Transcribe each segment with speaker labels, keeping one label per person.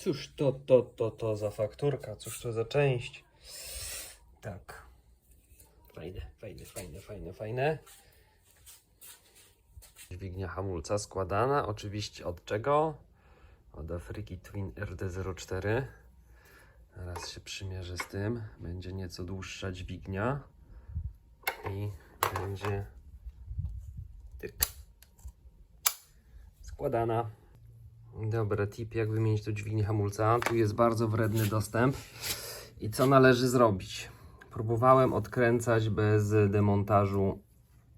Speaker 1: cóż to, to, to, to za fakturka, cóż to za część. Tak. Fajne, fajne, fajne, fajne, fajne. Dźwignia hamulca składana oczywiście od czego? Od Afryki Twin RD04. Teraz się przymierzę z tym. Będzie nieco dłuższa dźwignia. I będzie tyk. Składana. Dobra, tip jak wymienić tą dźwignię hamulca. Tu jest bardzo wredny dostęp. I co należy zrobić? Próbowałem odkręcać bez demontażu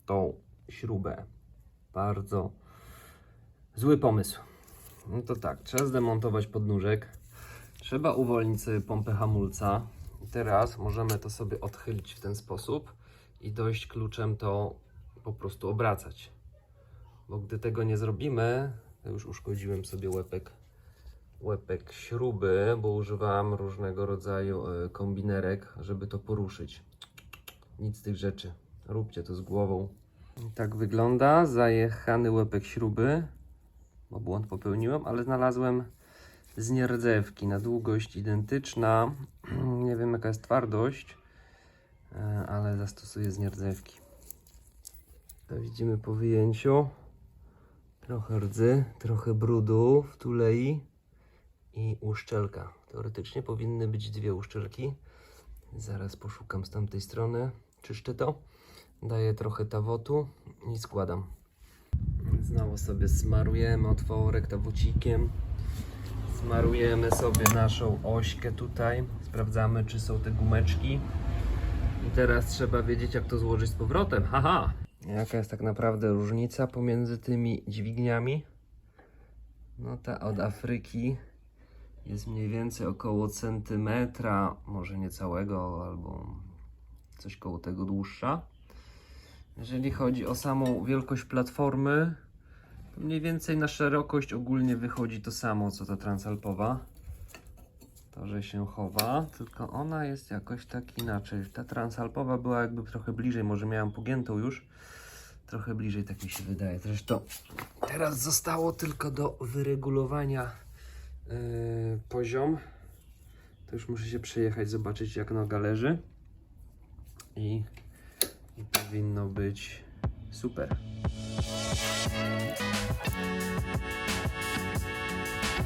Speaker 1: tą śrubę. Bardzo zły pomysł. No to tak, trzeba zdemontować podnóżek. Trzeba uwolnić sobie pompę hamulca. I teraz możemy to sobie odchylić w ten sposób i dojść kluczem to po prostu obracać. Bo gdy tego nie zrobimy, już uszkodziłem sobie łepek, łepek śruby, bo używałem różnego rodzaju e, kombinerek, żeby to poruszyć. Nic z tych rzeczy. Róbcie to z głową. Tak wygląda zajechany łepek śruby, bo błąd popełniłem, ale znalazłem z nierdzewki na długość identyczna. Nie wiem jaka jest twardość, e, ale zastosuję z nierdzewki. To widzimy po wyjęciu. Trochę rdzy, trochę brudu w tulei i uszczelka. Teoretycznie powinny być dwie uszczelki. Zaraz poszukam z tamtej strony. Czyszczę to. Daję trochę tawotu i składam. Znowu sobie smarujemy otworek tawocikiem. Smarujemy sobie naszą ośkę tutaj. Sprawdzamy, czy są te gumeczki. I teraz trzeba wiedzieć, jak to złożyć z powrotem. Haha! Jaka jest tak naprawdę różnica pomiędzy tymi dźwigniami? No ta od Afryki jest mniej więcej około centymetra, może nie całego, albo coś koło tego dłuższa. Jeżeli chodzi o samą wielkość platformy, to mniej więcej na szerokość ogólnie wychodzi to samo co ta transalpowa. To, że się chowa, tylko ona jest jakoś tak inaczej. Ta transalpowa była jakby trochę bliżej, może miałam pogiętą już. Trochę bliżej, tak mi się wydaje. Zresztą teraz zostało tylko do wyregulowania yy, poziom. To już muszę się przejechać, zobaczyć jak noga leży. I, i powinno być super.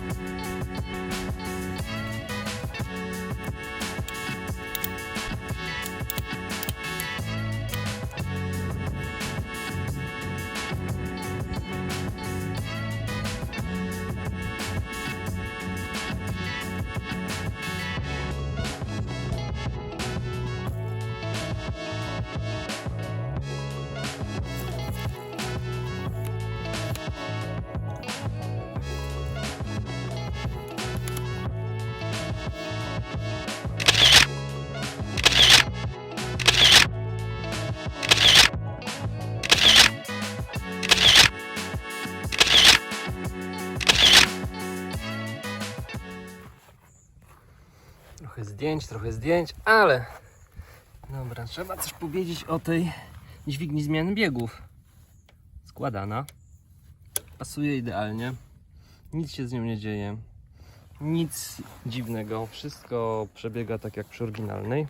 Speaker 1: Thank you. Trochę zdjęć, trochę zdjęć, ale dobra, trzeba coś powiedzieć o tej dźwigni zmiany biegów. Składana. Pasuje idealnie. Nic się z nią nie dzieje. Nic dziwnego. Wszystko przebiega tak jak przy oryginalnej.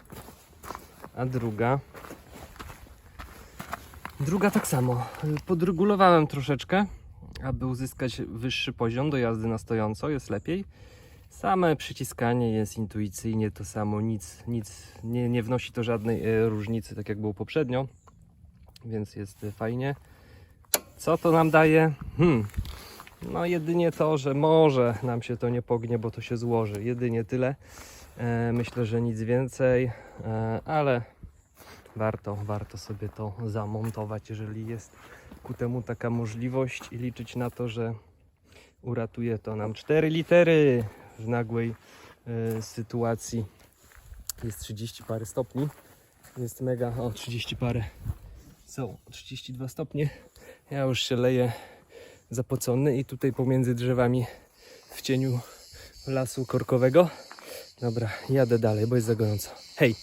Speaker 1: A druga. Druga tak samo. Podregulowałem troszeczkę, aby uzyskać wyższy poziom do jazdy na stojąco. Jest lepiej. Same przyciskanie jest intuicyjnie to samo, nic, nic nie, nie wnosi to żadnej e, różnicy, tak jak było poprzednio, więc jest e, fajnie. Co to nam daje? Hmm. No jedynie to, że może nam się to nie pognie, bo to się złoży. Jedynie tyle. E, myślę, że nic więcej, e, ale warto, warto sobie to zamontować, jeżeli jest ku temu taka możliwość i liczyć na to, że uratuje to nam 4 litery w nagłej e, sytuacji. Jest 30 parę stopni. Jest mega, o 30 parę. Są 32 stopnie. Ja już się leję zapocony i tutaj pomiędzy drzewami w cieniu lasu korkowego. Dobra, jadę dalej, bo jest za gorąco. Hej!